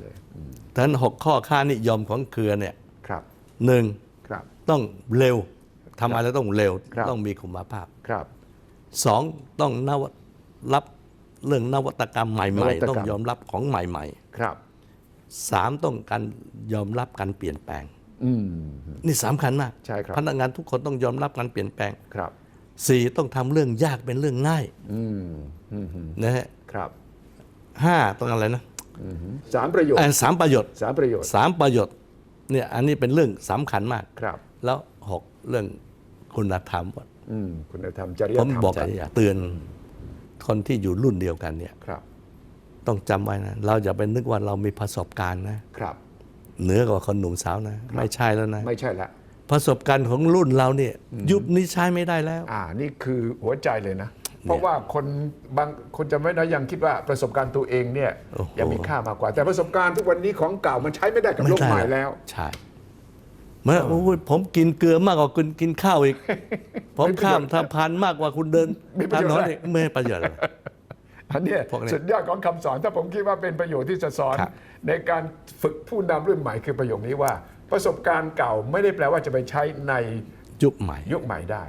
เลยอืมทั้นหกข้อค่านิยมของเครือเนี่ยครับหนึ่งครับ ต้องเร็วทำอะไรต้องเร็วครับต้องมีคุณภาพครับสองต้องนวรับเรื่องนวัตกรรมใหนม่วัตกรรมๆต้องยอมรับของใหม่ครับๆสามต้องการยอมรับการเปลี่ยนแปลงอืมนี่สำคัญมากใช่ครับพนักงานทุกคนต้องยอมรับการเปลี่ยนแปลงครับสี่ต้องทำเรื่องยากเป็นเรื่องง่ายอืมอืมอืมนะฮะครับห้าต้องอะไรนะอืม สามประโยชน์อ่าสามประโยชน์สามประโยชน์สามประโยชน์เนี่ยอันนี้เป็นเรื่องสำคัญมากครับ แล้วหกเรื่องคุณธรรมอืมคุณธรรมจริยผมธรรมบอกจริยอยากเตือนคนที่อยู่รุ่นเดียวกันเนี่ยครับ ต้องจำไว้นะ เราอย่าไปนึกว่าเรามีประสบการณ์นะครับ เหนือกว่าคนหนุ่มสาวนะ ไม่ใช่แล้วนะ ไม่ใช่ละประสบการณ์ของรุ่นเราเนี่ยยุคนี้ใช้ไม่ได้แล้ว อ่า นี่คือหัวใจเลยนะ เพราะว่าคนบางคนจะไม่นะยังคิดว่าประสบการณ์ตัวเองเนี่ยโอ้โหยังมีค่ามากกว่า แต่ประสบการณ์ทุกวันนี้ของเก่ามันใช้ไม่ได้กับโลกใหม่แล้ว ใช่เมื่อโอ้ยผมกินเกลือมากกว่าคุณกินข้าวอีก ผมข้ามสะพานมากกว่าคุณเดินมีประถโยชน์นนอะไรอีกไม่ให้ประโยชน์อะไรอันเนี้ยพวกนี้สุดยอดของคำสอนถ้าผมคิดว่าเป็นประโยชน์ที่จะสอนครับในการฝึกผู้นำรุ่นใหม่คือประโยคนี้ว่า ประสบการณ์เก่าไม่ได้แปลว่าจะไปใช้ในยุคใหม่ยุคใหม่ได้